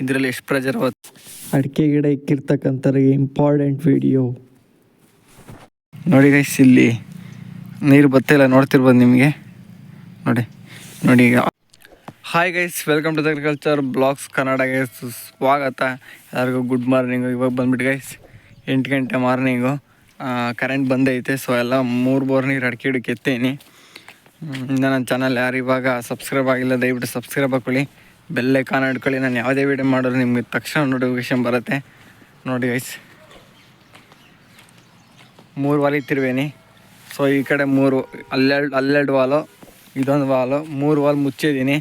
ಇದರಲ್ಲಿ ಎಷ್ಟು ಪ್ರೆಜರ್ ಅಡಿಕೆ ಗಿಡ ಇಕ್ಕಿರ್ತಕ್ಕಂಥವ್ರಿಗೆ ಇಂಪಾರ್ಟೆಂಟ್ ವಿಡಿಯೋ ನೋಡಿ ಗೈಸ್ ಇಲ್ಲಿ ನೀರು ಬತ್ತಿಲ್ಲ ನೋಡ್ತಿರ್ಬೋದು ನಿಮಗೆ? ನೋಡಿ ನೋಡಿ ಈಗ. Hi guys welcome to agriculture blogs Kannada guys ಸ್ವಾಗತ ಎಲ್ಲರಿಗೂ ಗುಡ್ ಮಾರ್ನಿಂಗು ಇವಾಗ ಬಂದ್ಬಿಟ್ಟು ಗೈಸ್ ಎಂಟು ಗಂಟೆ ಮಾರ್ನಿಂಗು ಕರೆಂಟ್ ಬಂದೈತೆ ಸೊ ಎಲ್ಲ ಮೂರು ಬೋರ್ ನೀರು ಅಡಿಕೆ ಹಿಡಕ್ಕೆ ಇನ್ನು ನನ್ನ ಚಾನಲ್ ಯಾರು ಇವಾಗ ಸಬ್ಸ್ಕ್ರೈಬ್ ಆಗಿಲ್ಲ ದಯವಿಟ್ಟು ಸಬ್ಸ್ಕ್ರೈಬ್ ಹಾಕೊಳ್ಳಿ. ಬೆಲ್ಲೇ ಕಾನ್ ಹಿಡ್ಕೊಳ್ಳಿ ನಾನು ಯಾವುದೇ ವೀಡಿಯೋ ಮಾಡಿದ್ರು ನಿಮಗೆ ತಕ್ಷಣ ನೋಟಿಫಿಕೇಶನ್ ಬರುತ್ತೆ. ನೋಡಿ ಗೈಸ್ ಮೂರು ವಾಲ್ ತಿರುವೇನಿ ಸೊ ಈ ಕಡೆ ಮೂರು, ಅಲ್ಲೆರಡು ಅಲ್ಲೆರಡು ವಾಲು ಇದೊಂದು ವಾಲು ಮೂರು ವಾಲ್ ಮುಚ್ಚಿದ್ದೀನಿ.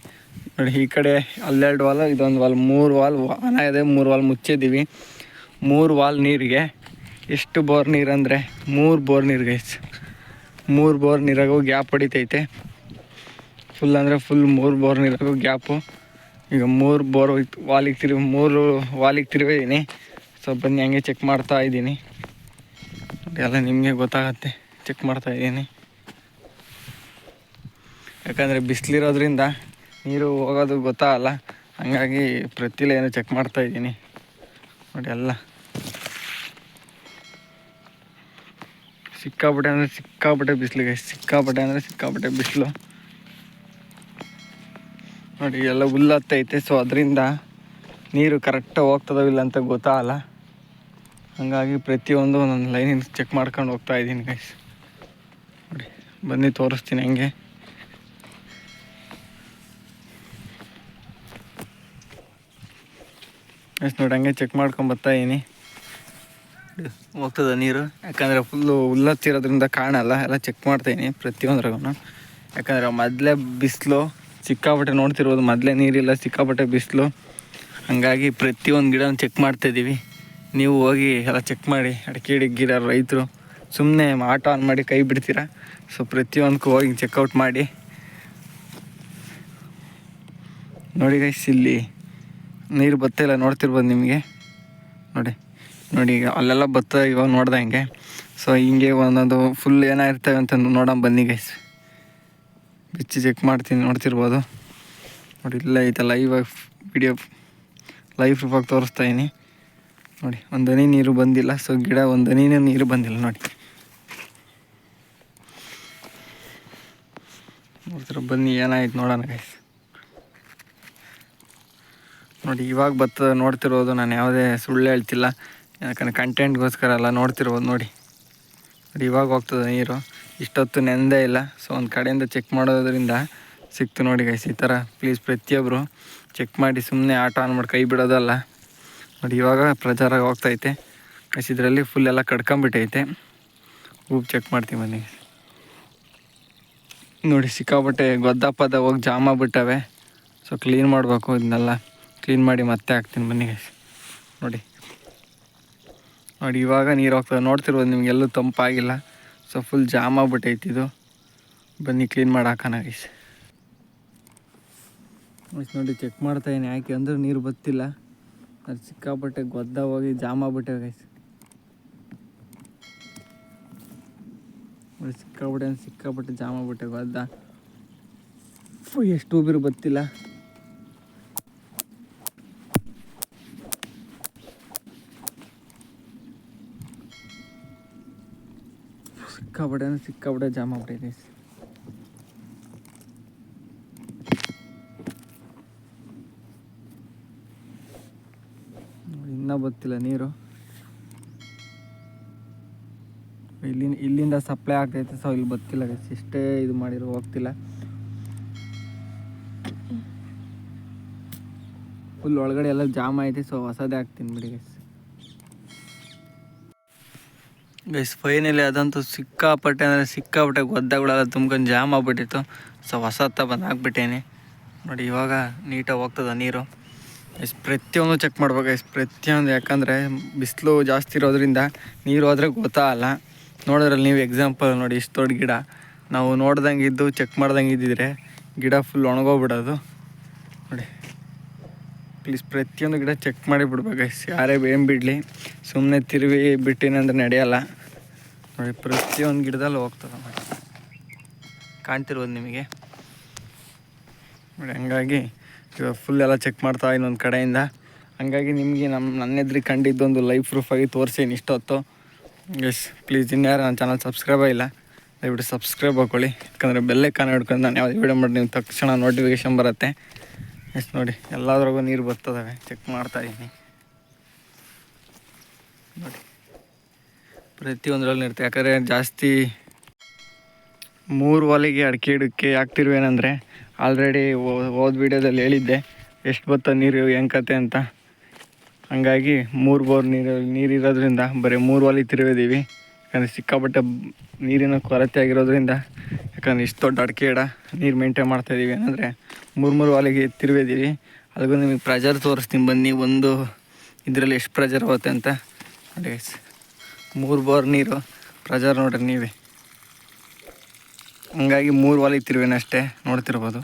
ನೋಡಿ, ಈ ಕಡೆ ಅಲ್ಲೆರಡು ವಾಲು ಇದೊಂದು ವಾಲ್ ಮೂರು ವಾಲ್ ವಾಹನ ಇದೆ, ಮೂರು ವಾಲ್ ಮುಚ್ಚಿದ್ದೀವಿ. ಮೂರು ವಾಲ್ ನೀರಿಗೆ. ಎಷ್ಟು ಬೋರ್ ನೀರು ಅಂದರೆ ಮೂರು ಬೋರ್ ನೀರು ಗೈಸ್ ಮೂರು ಬೋರ್ ನೀರಾಗೂ ಗ್ಯಾಪ್ ಹೊಡಿತೈತೆ. ಫುಲ್ ಅಂದರೆ ಫುಲ್ ಮೂರು ಬೋರ್ ನೀರಾಗೂ ಗ್ಯಾಪು. ಈಗ ಮೂರು ಬೋರ್ ವಾಲಿಗೆ ತಿರುಗಿ ಮೂರು ವಾಲಿಗೆ ತಿರುಗಿದ್ದೀನಿ ಸೊ ಬನ್ನಿ ಹಂಗೆ ಚೆಕ್ ಮಾಡ್ತಾ ಇದ್ದೀನಿ. ಎಲ್ಲ ನಿಮಗೆ ಗೊತ್ತಾಗತ್ತೆ. ಚೆಕ್ ಮಾಡ್ತಾ ಇದ್ದೀನಿ. ಯಾಕಂದರೆ ಬಿಸಿಲಿರೋದ್ರಿಂದ ನೀರು ಹೋಗೋದು ಗೊತ್ತಾಗಲ್ಲ ಹಾಗಾಗಿ ಪ್ರತಿಲ ಏನೋ ಚೆಕ್ ಮಾಡ್ತಾ ಇದ್ದೀನಿ. ನೋಡಿ ಎಲ್ಲ. ಸಿಕ್ಕಾಪಟ್ಟೆ ಅಂದರೆ ಸಿಕ್ಕಾಪಟ್ಟೆ ಬಿಸಿಲಿಗೆ ಸಿಕ್ಕಾಪಟ್ಟೆ ಅಂದರೆ ಸಿಕ್ಕಾಪಟ್ಟೆ ಬಿಸಿಲು. ನೋಡಿ, ಎಲ್ಲ ಹುಲ್ಲತ್ತೈತೆ. ಸೊ ಅದರಿಂದ ನೀರು ಕರೆಕ್ಟಾಗಿ ಹೋಗ್ತದೋ ಇಲ್ಲ ಅಂತ ಗೊತ್ತಾಗಲ್ಲ ಹಾಗಾಗಿ ಪ್ರತಿಯೊಂದು ಒಂದೊಂದು ಲೈನಿನ ಚೆಕ್ ಮಾಡ್ಕೊಂಡು ಹೋಗ್ತಾ ಇದ್ದೀನಿ ಗೈಸ್ ನೋಡಿ, ಬನ್ನಿ, ತೋರಿಸ್ತೀನಿ ಹಂಗೆ. ಗೈಸ್ ನೋಡಿ, ಹಂಗೆ ಚೆಕ್ ಮಾಡ್ಕೊಂಡು ಬರ್ತಾ ಇದ್ದೀನಿ. ಹೋಗ್ತದ ನೀರು? ಯಾಕಂದರೆ ಫುಲ್ಲು ಹುಲ್ಲತ್ತಿರೋದ್ರಿಂದ ಕಾಣಲ್ಲ. ಎಲ್ಲ ಚೆಕ್ ಮಾಡ್ತಾಯಿದ್ದೀನಿ ಪ್ರತಿಯೊಂದ್ರಾಗೂ ಯಾಕಂದರೆ ಮೊದಲೇ ಬಿಸಿಲು ಸಿಕ್ಕಾಪಟ್ಟೆ ನೋಡ್ತಿರ್ಬೋದು. ಮೊದಲೇ ನೀರಿಲ್ಲ, ಸಿಕ್ಕಾಪಟ್ಟೆ ಬಿಸಿಲು. ಹಾಗಾಗಿ ಪ್ರತಿಯೊಂದು ಗಿಡನ ಚೆಕ್ ಮಾಡ್ತಾಯಿದ್ದೀವಿ ನೀವು ಹೋಗಿ ಎಲ್ಲ ಚೆಕ್ ಮಾಡಿ, ಅಡಿಕೆ ಗಿಡ, ರೈತರು. ಸುಮ್ಮನೆ ಆಟ ಆನ್ ಮಾಡಿ ಕೈ ಬಿಡ್ತೀರಾ? ಸೊ ಪ್ರತಿಯೊಂದಕ್ಕೂ ಹೋಗಿ ಚೆಕ್ಔಟ್ ಮಾಡಿ. ನೋಡಿ ಗೈಸ್ ಇಲ್ಲಿ ನೀರು ಬತ್ತಿಲ್ಲ ನೋಡ್ತಿರ್ಬೋದು ನಿಮಗೆ? ನೋಡಿ ನೋಡಿ ಈಗ ಅಲ್ಲೆಲ್ಲ ಬತ್ತ ಇವಾಗ ನೋಡ್ದೆ ಸೊ ಹಿಂಗೆ ಒಂದೊಂದು ಫುಲ್ ಏನಾಗಿರ್ತವೆ ಅಂತ ನೋಡೋಣ ಬನ್ನಿ ಗೈಸ್ ಬಿಚ್ಚಿ ಚೆಕ್ ಮಾಡ್ತೀನಿ, ನೋಡ್ತಿರ್ಬೋದು. ನೋಡಿ, ಇಲ್ಲ ಐತೆ ಲೈವ್ ವಿಡಿಯೋ ಲೈವ್ ಪ್ರೂಫಾಗಿ ತೋರಿಸ್ತಾ ಇದೀನಿ ನೋಡಿ, ಒಂದು ಹನಿ ನೀರು ಬಂದಿಲ್ಲ ಸೊ ಗಿಡ ಒಂದು ಹನಿನೂ ನೀರು ಬಂದಿಲ್ಲ, ನೋಡಿ. ನೋಡ್ತಿರ, ಬನ್ನಿ, ಏನಾಯ್ತು ನೋಡೋಣ ಗೈಸ್ ನೋಡಿ, ಇವಾಗ ಬತ್ತ ನೋಡ್ತಿರೋದು, ನಾನು ಯಾವುದೇ ಸುಳ್ಳು ಹೇಳ್ತಿಲ್ಲ. ಯಾಕಂದರೆ ಕಂಟೆಂಟ್ಗೋಸ್ಕರ ಎಲ್ಲ ನೋಡ್ತಿರ್ಬೋದು, ನೋಡಿ. ನೋಡಿ, ಇವಾಗ ಹೋಗ್ತದೆ ನೀರು. ಇಷ್ಟೊತ್ತು ನೆಂದೇ ಇಲ್ಲ. ಸೊ ಒಂದು ಕಡೆಯಿಂದ ಚೆಕ್ ಮಾಡೋದ್ರಿಂದ ಸಿಕ್ತು ನೋಡಿ ಗೈಸ್ ಈ ಥರ ಪ್ಲೀಸ್ ಪ್ರತಿಯೊಬ್ಬರು ಚೆಕ್ ಮಾಡಿ ಸುಮ್ಮನೆ ಆಟ ಆನ್ ಮಾಡಿ ಕೈ ಬಿಡೋದಲ್ಲ. ನೋಡಿ ಇವಾಗ ಪ್ರಚಾರ ಹೋಗ್ತೈತೆ. ಗೈಸ್ ಇದರಲ್ಲಿ ಫುಲ್ ಎಲ್ಲ ಕಡ್ಕೊಂಬಿಟ್ಟೈತೆ ಹೂವು ಚೆಕ್ ಮಾಡ್ತೀವಿ ಬನ್ನಿ. ನೋಡಿ, ಸಿಕ್ಕಾಪಟ್ಟೆ ಗೊದ್ದಪ್ಪದ ಪದ ಹೋಗಿ ಜಾಮ ಬಿಟ್ಟವೆ ಸೊ ಕ್ಲೀನ್ ಮಾಡಬೇಕು ಇದನ್ನೆಲ್ಲ ಕ್ಲೀನ್ ಮಾಡಿ ಮತ್ತೆ ಹಾಕ್ತೀನಿ ಬನ್ನಿ ಗೈಸ್ ನೋಡಿ. ನೋಡಿ, ಇವಾಗ ನೀರು ಹೋಗ್ತದೆ. ನೋಡ್ತಿರ್ಬೋದು ನಿಮಗೆಲ್ಲೂ ತಂಪಾಗಿಲ್ಲ. ಸೊ ಫುಲ್ ಜಾಮ್ ಆಗ್ಬಿಟ್ಟೈತಿ ಇದು. ಬನ್ನಿ ಕ್ಲೀನ್ ಮಾಡಿ ಹಾಕೋಣ ಗೈಸ್ ನೋಡಿ ಚೆಕ್ ಮಾಡ್ತಾ ಇದೀನಿ ಯಾಕೆ ಅಂದ್ರೆ ನೀರು ಬತ್ತಿಲ್ಲ. ಅದು ಸಿಕ್ಕಾಪಟ್ಟೆ ಗೊದ್ದ ಹೋಗಿ ಜಾಮ್ ಆಗ್ಬಿಟ್ಟೆ ಗೈಸ್ ನೋಡಿ ಸಿಕ್ಕಾಪಟ್ಟೆ ಜಾಮ್ ಆಗ್ಬಿಟ್ಟೆ ಗೊದ್ದ. ಎಷ್ಟು ಉಬಿರು ಬತ್ತಿಲ್ಲ. ಸಿಕ್ಕಾಪಟ್ಟೆ ಅಂದ್ರೆ ಸಿಕ್ಕಾಪಟ್ಟೆ ಜಾಮ್ ಆಗ್ಬಿಟ್ಟೈತೆ. ಇನ್ನೂ ಬತ್ತಿಲ್ಲ ನೀರು. ಇಲ್ಲಿ ಇಲ್ಲಿಂದ ಸಪ್ಲೈ ಆಗ್ತೈತೆ ಸೊ ಇಲ್ಲಿ ಬತ್ತಿಲ್ಲ ಗೈಸ್ ಎಷ್ಟೇ ಇದು ಮಾಡಿರೋ ಹೋಗ್ತಿಲ್ಲ. ಫುಲ್ ಒಳಗಡೆ ಎಲ್ಲ ಜಾಮ್ ಐತೆ ಸೊ ಹೊಸದೇ ಹಾಕ್ತೀನಿ ಬಿಡಿ ಗೈಸ್ ಗೈಸ್ ಫೈನಲಿ ಅದಂತೂ ಸಿಕ್ಕಾಪಟ್ಟೆ ಅಂದರೆ ಸಿಕ್ಕಾಪಟ್ಟೆ ಗೊದ್ದಗಳೆಲ್ಲ ತುಂಬ್ಕೊಂಡು ಜಾಮ್ ಆಗ್ಬಿಟ್ಟಿತ್ತು. ಸೊ ಹೊಸ ಬಂದು ಹಾಕ್ಬಿಟ್ಟೇನೆ. ನೋಡಿ, ಇವಾಗ ನೀಟಾಗಿ ಹೋಗ್ತದ ನೀರು. ಎಸ್ ಪ್ರತಿಯೊಂದು ಚೆಕ್ ಮಾಡ್ಬೇಕು ಎಸ್ ಪ್ರತಿಯೊಂದು. ಯಾಕಂದರೆ ಬಿಸಿಲು ಜಾಸ್ತಿ ಇರೋದ್ರಿಂದ ನೀರು ಹೋದ್ರೆ ಗೊತ್ತಾಗಲ್ಲ. ನೋಡಿದ್ರಲ್ಲಿ ನೀವು ಎಕ್ಸಾಂಪಲ್ ನೋಡಿ, ಇಷ್ಟು ದೊಡ್ಡ ಗಿಡ. ನಾವು ನೋಡ್ದಂಗೆ ಇದ್ದು ಚೆಕ್ ಮಾಡ್ದಂಗೆ ಇದ್ದಿದ್ರೆ ಗಿಡ ಫುಲ್ ಒಣಗೋಗ್ಬಿಡೋದು. ನೋಡಿ. ಪ್ಲೀಸ್ ಪ್ರತಿಯೊಂದು ಗಿಡ ಚೆಕ್ ಮಾಡಿ ಬಿಡ್ಬೇಕು ಯಾರೇ ಏನು ಬಿಡಲಿ ಸುಮ್ಮನೆ ತಿರುವಿ ಬಿಟ್ಟಿನಂದ್ರೆ ನಡೆಯಲ್ಲ. ನೋಡಿ, ಪ್ರತಿಯೊಂದು ಗಿಡದಲ್ಲಿ ಹೋಗ್ತದೆ ಮಾಡಿ ಕಾಣ್ತಿರ್ಬೋದು ನಿಮಗೆ. ನೋಡಿ, ಹಂಗಾಗಿ ಇವಾಗ ಫುಲ್ ಎಲ್ಲ ಚೆಕ್ ಮಾಡ್ತಾ ಇನ್ನೊಂದು ಕಡೆಯಿಂದ. ಹಂಗಾಗಿ ನಿಮಗೆ ನಮ್ಮ ನನ್ನ ಎದ್ರಿಗೆ ಕಂಡಿದ್ದೊಂದು ಲೈಫ್ ಪ್ರೂಫಾಗಿ ತೋರಿಸಿ ಇಷ್ಟೊತ್ತು. ಎಸ್ ಪ್ಲೀಸ್ ಇನ್ಯಾರು ನನ್ನ ಚಾನಲ್ ಸಬ್ಸ್ಕ್ರೈಬ್ ಆಗಿಲ್ಲ, ದಯವಿಟ್ಟು ಸಬ್ಸ್ಕ್ರೈಬ್ ಹಾಕೊಳ್ಳಿ. ಯಾಕಂದರೆ ಬೆಲ್ಲೆ ಕಾನ ಹಿಡ್ಕೊಂಡು ನಾನು ಯಾವುದೇ ವೀಡಿಯೋ ಮಾಡಿ ನೀವು ತಕ್ಷಣ ನೋಟಿಫಿಕೇಶನ್ ಬರುತ್ತೆ. ಎಸ್ ನೋಡಿ ಎಲ್ಲದ್ರಾಗೂ ನೀರು ಬರ್ತದವೆ. ಚೆಕ್ ಮಾಡ್ತಾ ಇದ್ದೀನಿ. ನೋಡಿ, ಪ್ರತಿಯೊಂದರಲ್ಲಿ ಇರುತ್ತೆ. ಯಾಕಂದರೆ ಜಾಸ್ತಿ ಮೂರು ವಾಲಿಗೆ ಅಡಿಕೆ ಇಡಕ್ಕೆ ಯಾಕ್ತಿರುವೇನಂದರೆ ಆಲ್ರೆಡಿ ಹೋದ ವೀಡಿಯೋದಲ್ಲಿ ಹೇಳಿದ್ದೆ, ಎಷ್ಟು ಬತ್ತ ನೀರು ಹೆಂಗೆ ಕತೆ ಅಂತ. ಹಂಗಾಗಿ ಮೂರು ಬೋರ್ ನೀರು ನೀರಿರೋದ್ರಿಂದ ಬರೀ ಮೂರು ವಾಲಿ ತಿರುವಿದ್ದೀವಿ ಯಾಕಂದರೆ ಸಿಕ್ಕಾಪಟ್ಟೆ ನೀರಿನ ಕೊರತೆ ಆಗಿರೋದ್ರಿಂದ, ಯಾಕಂದರೆ ಇಷ್ಟು ದೊಡ್ಡ ಅಡಿಕೆ ಇಡ ನೀರು ಮೇಂಟೈನ್ ಮಾಡ್ತಾಯಿದ್ದೀವಿ ಏನಂದರೆ ಮೂರು ಮೂರು ವಾಲಿಗೆ ತಿರುವಿದ್ದೀವಿ ಅದಕ್ಕೂ ನಿಮಗೆ ಪ್ರೆಜರ್ ತೋರಿಸ್ತೀನಿ ಬನ್ನಿ, ಒಂದು ಇದರಲ್ಲಿ ಎಷ್ಟು ಪ್ರೆಜರ್ ಹೋಗುತ್ತೆ ಅಂತ. ನೋಡಿ ಮೂರು ಬೋರ್ ನೀರು, ಪ್ರೆಜರ್ ನೋಡ್ರಿ ನೀವೇ. ಹಂಗಾಗಿ ಮೂರು ವಾಲಿಗೆ ತಿರುವೇನ ಅಷ್ಟೇ, ನೋಡ್ತಿರ್ಬೋದು.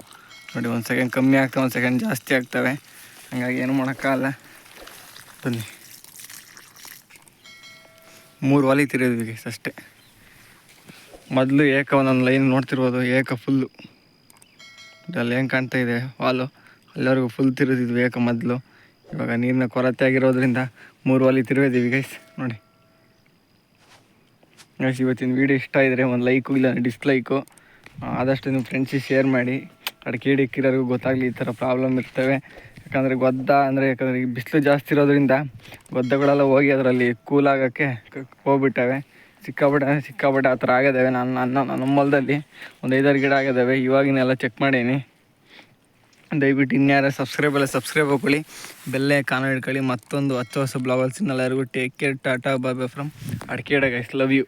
ನೋಡಿ, ಒಂದು ಸೆಕೆಂಡ್ ಕಮ್ಮಿ ಆಗ್ತವೆ ಒಂದು ಸೆಕೆಂಡ್ ಜಾಸ್ತಿ ಆಗ್ತವೆ. ಹಂಗಾಗಿ ಏನು ಮಾಡೋಕ್ಕಾಗಲ್ಲ ಬನ್ನಿ. ಮೂರು ವಾಲಿಗೆ ತಿರುವಿದ್ವಿ ಅಷ್ಟೇ. ಮೊದಲು ಏಕ ಒಂದೊಂದು ಲೈನ್ ನೋಡ್ತಿರ್ಬೋದು, ಏಕ ಫುಲ್ಲು ಅಲ್ಲಿ ಹೆಂಗೆ ಕಾಣ್ತಾ ಇದೆ? ವಾಲು ಎಲ್ಲರಿಗೂ ಫುಲ್ ತಿರುದಿದ್ವಿ ಏಕ ಮೊದಲು? ಇವಾಗ ನೀರಿನ ಕೊರತೆ ಆಗಿರೋದ್ರಿಂದ ಮೂರು ವಾಲಿ ತಿರುವಿದ್ದೀವಿ ಗೈಸ್ ನೋಡಿ. ಗೈಸ್ ಇವತ್ತಿನ ವೀಡಿಯೋ ಇಷ್ಟ ಇದ್ದರೆ ಒಂದು ಲೈಕು ಇಲ್ಲ ಡಿಸ್ಲೈಕು ಆದಷ್ಟು ನಿಮ್ಮ ಫ್ರೆಂಡ್ಸಿಗೆ ಶೇರ್ ಮಾಡಿ. ಅಡಿಕೆ ಹಿಡಿಕ್ಕಿರೋರಿಗೂ ಗೊತ್ತಾಗಲಿ ಈ ಥರ ಪ್ರಾಬ್ಲಮ್ ಇರ್ತವೆ. ಯಾಕಂದರೆ ಗೊದ್ದ ಅಂದರೆ ಯಾಕಂದರೆ ಈಗ ಬಿಸಿಲು ಜಾಸ್ತಿ ಇರೋದ್ರಿಂದ ಗೊದ್ದಗಳೆಲ್ಲ ಹೋಗಿ ಅದರಲ್ಲಿ ಕೂಲ್ ಆಗೋಕ್ಕೆ ಕ- ಹೋಗ್ಬಿಟ್ಟವೆ. ಸಿಕ್ಕಾಪಟ್ಟೆ ಸಿಕ್ಕಾಪಟ್ಟೆ ಆ ಥರ ಆಗಿದ್ದಾವೆ ನಾನು ನನ್ನ ನನ್ನ ಹೊಲದಲ್ಲಿ ಒಂದು ಐದಾರು ಗಿಡ ಆಗಿದ್ದಾವೆ ಇವಾಗಿನೆಲ್ಲ ಚೆಕ್ ಮಾಡೀನಿ. ದಯವಿಟ್ಟು ಇನ್ಯಾರ ಸಬ್ಸ್ಕ್ರೈಬ್ ಎಲ್ಲ ಸಬ್ಸ್ಕ್ರೈಬ್ ಹಾಕೊಳ್ಳಿ. ಬೆಲ್ಲೆ ಕಾನ ಹಿಡ್ಕೊಳ್ಳಿ. ಮತ್ತೊಂದು ಹತ್ತು ಹೊಸ ಬ್ಲಾಗಲ್ಸಿನೆಲ್ಲರಿಗೂ ಟೇಕ್ ಕೇರ್ ಟಾಟಾ ಬಾಬೆ ಫ್ರಮ್ ಅಡಿಕೆ ಗೈಸ್ ಲವ್ ಯು